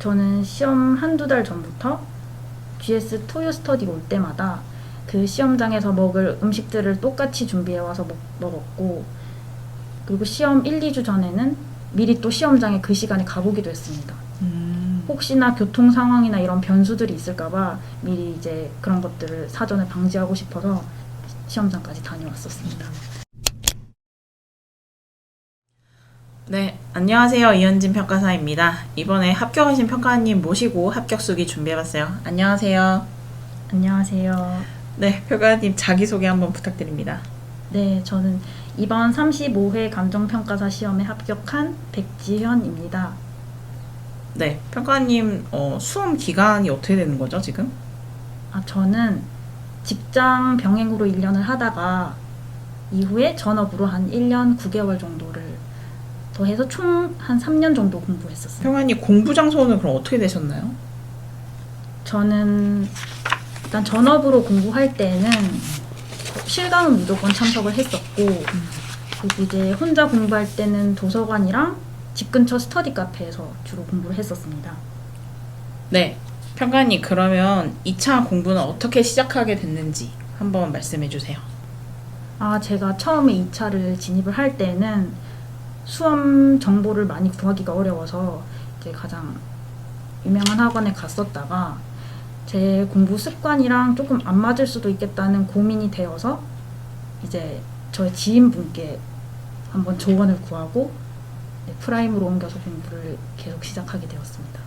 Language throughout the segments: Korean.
저는 시험 한두 달 전부터 GS 토요 스터디 올 때마다 그 시험장에서 먹을 음식들을 똑같이 준비해 와서 먹, 먹었고 그리고 시험 1, 2주 전에는 미리 또 시험장에 그 시간에 가보기도 했습니다. 음. 혹시나 교통 상황이나 이런 변수들이 있을까봐 미리 이제 그런 것들을 사전에 방지하고 싶어서 시험장까지 다녀왔었습니다. 네, 안녕하세요. 이현진 평가사입니다. 이번에 합격하신 평가님 모시고 합격 수기 준비해봤어요. 안녕하세요. 안녕하세요. 네, 평가님 자기소개 한번 부탁드립니다. 네, 저는 이번 35회 감정평가사 시험에 합격한 백지현입니다. 네, 평가님 어, 수험 기간이 어떻게 되는 거죠, 지금? 아, 저는 직장 병행으로 1년을 하다가 이후에 전업으로 한 1년 9개월 정도를 더해서 총 한 3년 정도 공부했었어요. 평가님 공부 장소는 그럼 어떻게 되셨나요? 저는 일단 전업으로 공부할 때는 실강은 무조건 참석을 했었고 그리고 이제 혼자 공부할 때는 도서관이랑 집 근처 스터디 카페에서 주로 공부를 했었습니다. 네, 평가님 그러면 2차 공부는 어떻게 시작하게 됐는지 한번 말씀해 주세요. 아, 제가 처음에 2차를 진입을 할 때는 수험 정보를 많이 구하기가 어려워서 이제 가장 유명한 학원에 갔었다가 제 공부 습관이랑 조금 안 맞을 수도 있겠다는 고민이 되어서 이제 저의 지인분께 한번 조언을 구하고 네, 프라임으로 옮겨서 공부를 계속 시작하게 되었습니다.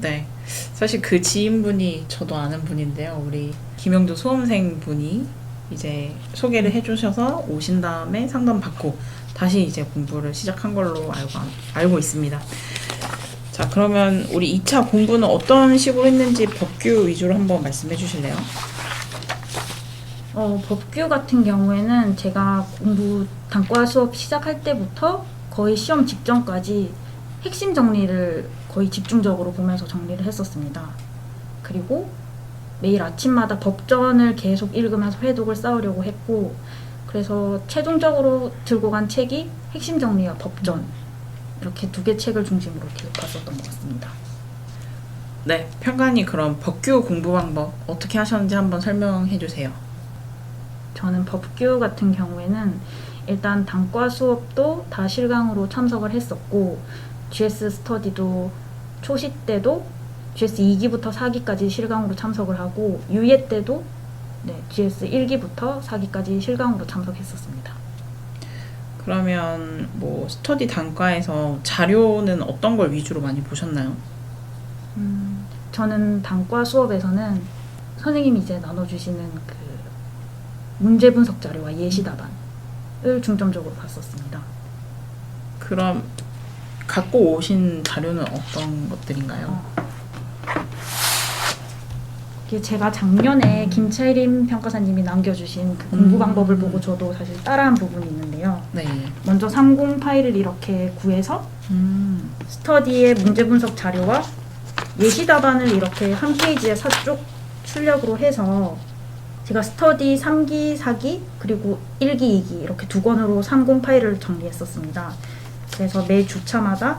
네, 사실 그 지인분이 저도 아는 분인데요. 우리 김영주 수험생 분이 이제 소개를 해주셔서 오신 다음에 상담 받고 다시 이제 공부를 시작한 걸로 알고 알고 있습니다. 자, 그러면 우리 2차 공부는 어떤 식으로 했는지 법규 위주로 한번 말씀해 주실래요? 어, 법규 같은 경우에는 제가 공부 단과 수업 시작할 때부터 거의 시험 직전까지 핵심 정리를 거의 집중적으로 보면서 정리를 했었습니다. 그리고 매일 아침마다 법전을 계속 읽으면서 회독을 쌓으려고 했고, 그래서 최종적으로 들고 간 책이 핵심 정리와 법전, 이렇게 두 개 책을 중심으로 봤었던 것 같습니다. 네, 평간이 그럼 법규 공부 방법 어떻게 하셨는지 한번 설명해 주세요. 저는 법규 같은 경우에는 일단 단과 수업도 다 실강으로 참석을 했었고 GS 스터디도 초시 때도 GS 2기부터 4기까지 실강으로 참석을 하고 유예 때도 네, GS 1기부터 4기까지 실강으로 참석했었습니다. 그러면 뭐 스터디 단과에서 자료는 어떤 걸 위주로 많이 보셨나요? 음, 저는 단과 수업에서는 선생님이 이제 나눠주시는 그 문제 분석 자료와 예시 답안을 중점적으로 봤었습니다. 그럼 갖고 오신 자료는 어떤 것들인가요? 이게 제가 작년에 김채림 평가사님이 남겨주신 그 공부 음. 방법을 보고 저도 사실 따라한 부분이 있는데요. 네. 먼저 30 파일을 이렇게 구해서 음. 스터디의 문제 분석 자료와 예시 답안을 이렇게 한 페이지에 사쪽 출력으로 해서 제가 스터디 3기, 4기, 그리고 1기, 2기 이렇게 두 권으로 30 파일을 정리했었습니다. 그래서 매 주차마다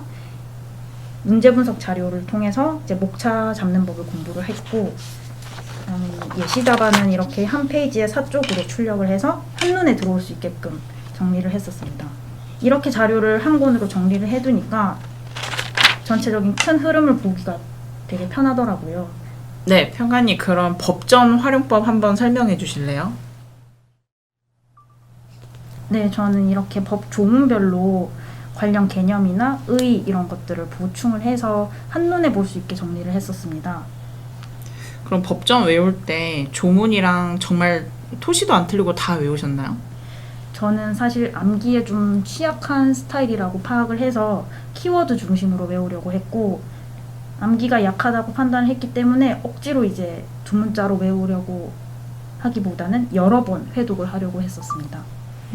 문제 분석 자료를 통해서 이제 목차 잡는 법을 공부를 했고 예시 답안은 이렇게 한 페이지에 사쪽으로 출력을 해서 한눈에 들어올 수 있게끔 정리를 했었습니다. 이렇게 자료를 한 권으로 정리를 해두니까 전체적인 큰 흐름을 보기가 되게 편하더라고요. 네, 평간이 그럼 법전 활용법 한번 설명해 주실래요? 네, 저는 이렇게 법 조문별로 관련 개념이나 의 이런 것들을 보충을 해서 한눈에 볼 수 있게 정리를 했었습니다. 그럼 법전 외울 때 조문이랑 정말 토시도 안 틀리고 다 외우셨나요? 저는 사실 암기에 좀 취약한 스타일이라고 파악을 해서 키워드 중심으로 외우려고 했고 암기가 약하다고 판단을 했기 때문에 억지로 이제 두 문자로 외우려고 하기보다는 여러 번 회독을 하려고 했었습니다.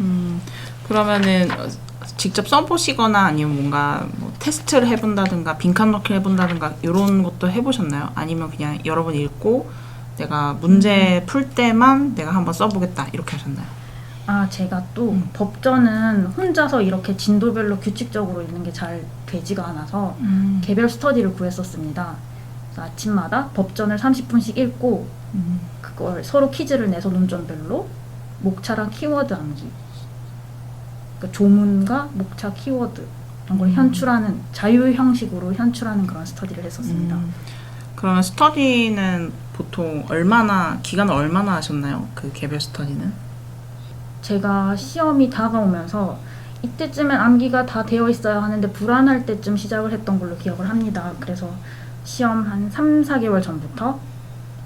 음, 그러면은 어, 직접 써보시거나 아니면 뭔가 뭐 테스트를 해본다든가 빈칸 넣기를 해본다든가 이런 것도 해보셨나요? 아니면 그냥 여러 번 읽고 내가 문제 풀 때만 내가 한번 써보겠다 이렇게 하셨나요? 아, 제가 또 음. 법전은 혼자서 이렇게 진도별로 규칙적으로 읽는 게 잘 되지가 않아서 음. 개별 스터디를 구했었습니다. 그래서 아침마다 법전을 30분씩 읽고 음. 그걸 서로 퀴즈를 내서 논점별로 목차랑 키워드 암기 그 조문과 목차 키워드 이런 걸 음. 현출하는 자유 형식으로 현출하는 그런 스터디를 했었습니다. 음. 그러면 스터디는 보통 얼마나 기간을 얼마나 하셨나요? 그 개별 스터디는? 제가 시험이 다가오면서 이때쯤엔 암기가 다 되어 있어야 하는데 불안할 때쯤 시작을 했던 걸로 기억을 합니다. 그래서 시험 한 3, 4개월 전부터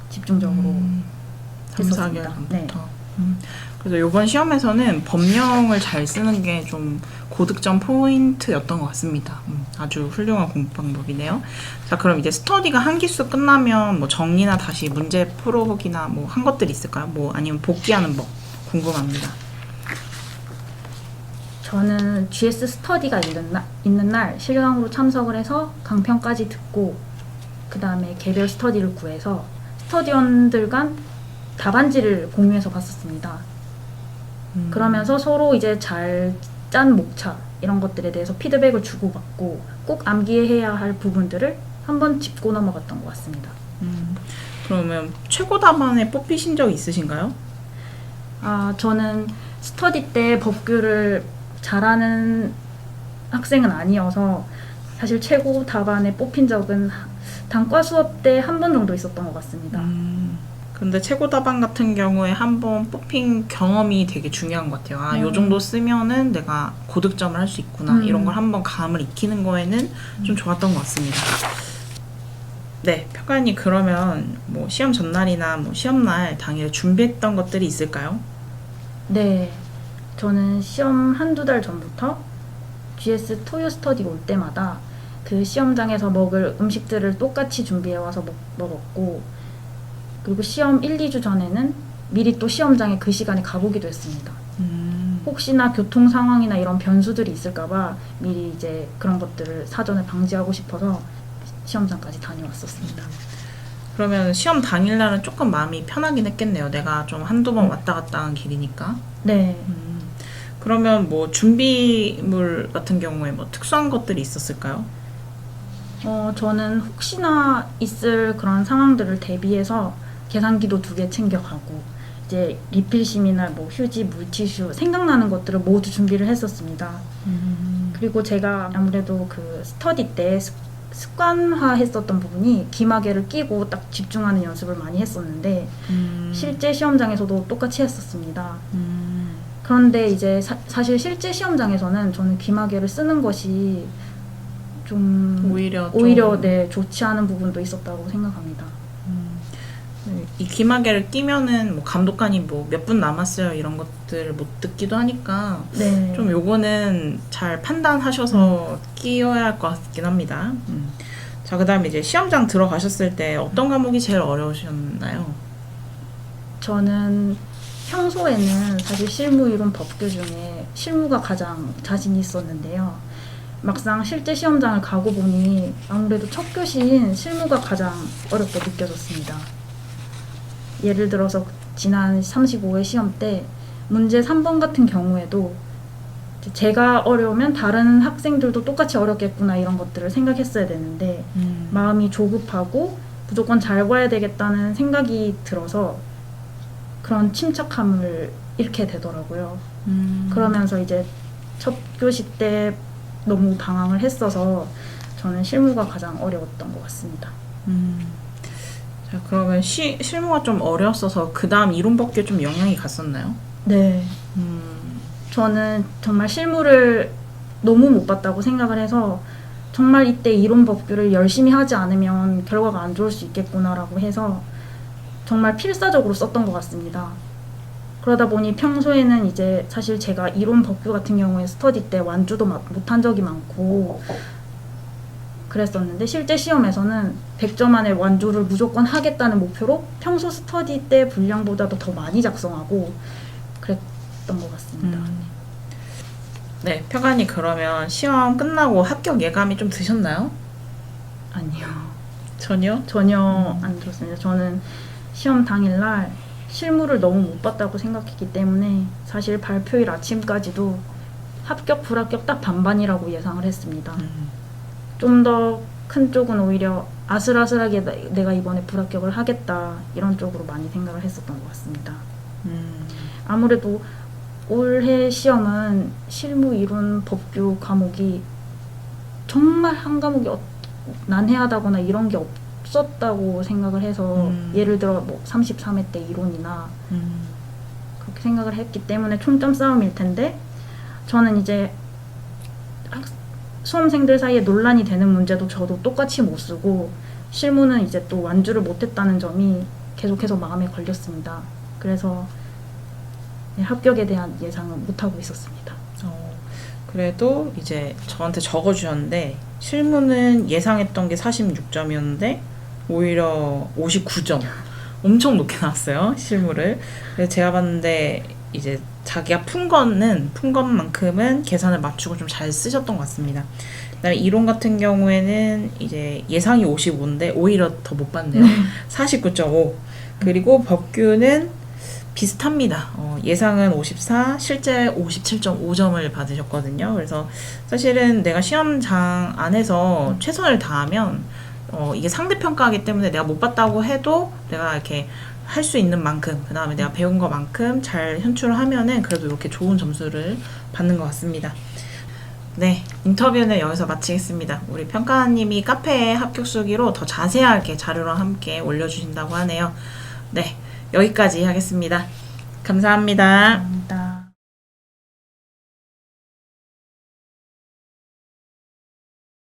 집중적으로 음. 3, 4개월 했었습니다. 전부터. 네. 음. 그래서 이번 시험에서는 법령을 잘 쓰는 게 좀 고득점 포인트였던 것 같습니다. 음, 아주 훌륭한 공부 방법이네요. 자, 그럼 이제 스터디가 한 기수 끝나면 뭐 정리나 다시 문제 풀어보기나 뭐 한 것들이 있을까요? 뭐 아니면 복귀하는 법 궁금합니다. 저는 GS 스터디가 있는 날, 있는 날 실강으로 참석을 해서 강평까지 듣고 그 다음에 개별 스터디를 구해서 스터디원들 간 답안지를 공유해서 봤었습니다. 음. 그러면서 서로 이제 잘 짠 목차 이런 것들에 대해서 피드백을 주고받고 꼭 암기해야 할 부분들을 한번 짚고 넘어갔던 것 같습니다. 음, 그러면 최고 답안에 뽑히신 적 있으신가요? 아, 저는 스터디 때 법규를 잘하는 학생은 아니어서 사실 최고 답안에 뽑힌 적은 단과 수업 때 한 번 정도 있었던 것 같습니다. 음, 근데 최고 답안 같은 경우에 한번 뽑힌 경험이 되게 중요한 것 같아요. 아, 요 음. 정도 쓰면은 내가 고득점을 할 수 있구나. 음. 이런 걸 한번 감을 익히는 거에는 좀 좋았던 것 같습니다. 네, 평가님 그러면 뭐 시험 전날이나 뭐 시험날 당일에 준비했던 것들이 있을까요? 네, 저는 시험 한두 달 전부터 GS 토요 스터디 올 때마다 그 시험장에서 먹을 음식들을 똑같이 준비해 와서 먹, 먹었고 그리고 시험 1, 2주 전에는 미리 또 시험장에 그 시간에 가보기도 했습니다. 음, 혹시나 교통 상황이나 이런 변수들이 있을까봐 미리 이제 그런 것들을 사전에 방지하고 싶어서 시험장까지 다녀왔었습니다. 그러면 시험 당일 날은 조금 마음이 편하긴 했겠네요. 내가 좀 한두 번 음. 왔다 갔다 한 길이니까. 네, 음, 그러면 뭐 준비물 같은 경우에 뭐 특수한 것들이 있었을까요? 어, 저는 혹시나 있을 그런 상황들을 대비해서 계산기도 두 개 챙겨가고 이제 리필심이나 뭐 휴지, 물티슈 생각나는 것들을 모두 준비를 했었습니다. 그리고 제가 아무래도 그 스터디 때 습- 습관화했었던 부분이 기마개를 끼고 딱 집중하는 연습을 많이 했었는데 음, 실제 시험장에서도 똑같이 했었습니다. 음, 그런데 이제 사, 실 실제 시험장에서는 저는 귀마개를 쓰는 것이 좀 오히려 좀- 오히려 네 좋지 않은 부분도 있었다고 생각합니다. 음, 이 기마개를 끼면은 뭐 감독관이 뭐 몇 분 남았어요 이런 것들을 못 듣기도 하니까 네. 좀 요거는 잘 판단하셔서 끼워야 할 것 같긴 합니다. 음. 자 그다음에 이제 시험장 들어가셨을 때 어떤 과목이 제일 어려우셨나요? 저는 평소에는 사실 실무 이론 법규 중에 실무가 가장 자신이 있었는데요. 막상 실제 시험장을 가고 보니 아무래도 첫 교시인 실무가 가장 어렵게 느껴졌습니다. 예를 들어서 지난 35회 시험 때 문제 3번 같은 경우에도 제가 어려우면 다른 학생들도 똑같이 어렵겠구나 이런 것들을 생각했어야 되는데 음. 마음이 조급하고 무조건 잘 봐야 되겠다는 생각이 들어서 그런 침착함을 잃게 되더라고요. 음. 그러면서 이제 첫 교시 때 너무 방황을 했어서 저는 실무가 가장 어려웠던 것 같습니다. 음. 자 그러면 시, 실무가 좀 어려웠어서 그 다음 이론 법규에 좀 영향이 갔었나요? 네. 음. 저는 정말 실무를 너무 못 봤다고 생각을 해서 정말 이때 이론 법규를 열심히 하지 않으면 결과가 안 좋을 수 있겠구나라고 해서 정말 필사적으로 썼던 것 같습니다. 그러다 보니 평소에는 이제 사실 제가 이론 법규 같은 경우에 스터디 때 완주도 마- 못한 적이 많고 그랬었는데 실제 시험에서는 100점 안에 완주를 무조건 하겠다는 목표로 평소 스터디 때 분량보다도 더 많이 작성하고 그랬던 것 같습니다. 음. 네, 평안이 그러면 시험 끝나고 합격 예감이 좀 드셨나요? 아니요. 전혀? 전혀 안 들었습니다. 저는 시험 당일날 실무를 너무 못 봤다고 생각했기 때문에 사실 발표일 아침까지도 합격, 불합격 딱 반반이라고 예상을 했습니다. 음. 좀 더 큰 쪽은 오히려 아슬아슬하게 나- 내가 이번에 불합격을 하겠다 이런 쪽으로 많이 생각을 했었던 것 같습니다. 음, 아무래도 올해 시험은 실무 이론 법규 과목이 정말 한 과목이 어- 난해하다거나 이런 게 없었다고 생각을 해서 음. 예를 들어 뭐 33회 때 이론이나 음, 그렇게 생각을 했기 때문에 총점 싸움일 텐데 저는 이제 학- 수험생들 사이에 논란이 되는 문제도 저도 똑같이 못 쓰고 실무는 이제 또 완주를 못했다는 점이 계속해서 마음에 걸렸습니다. 그래서 네, 합격에 대한 예상은 못하고 있었습니다. 어, 그래도 이제 저한테 적어주셨는데 실무는 예상했던 게 46점이었는데 오히려 59점 엄청 높게 나왔어요 실무를 제가 봤는데 이제 자기가 푼 거는 푼 것만큼은 계산을 맞추고 좀 잘 쓰셨던 것 같습니다 그다음에 이론 같은 경우에는 이제 예상이 55인데 오히려 더 못 봤네요 49.5 그리고 법규는 비슷합니다. 어, 예상은 54, 실제 57.5점을 받으셨거든요. 그래서 사실은 내가 시험장 안에서 최선을 다하면 어, 이게 상대평가하기 때문에 내가 못 봤다고 해도 내가 이렇게 할 수 있는 만큼, 그 다음에 내가 배운 것만큼 잘 현출을 하면은 그래도 이렇게 좋은 점수를 받는 것 같습니다. 네, 인터뷰는 여기서 마치겠습니다. 우리 평가님이 카페에 합격 수기로 더 자세하게 자료랑 함께 올려주신다고 하네요. 네, 여기까지 하겠습니다. 감사합니다. 감사합니다.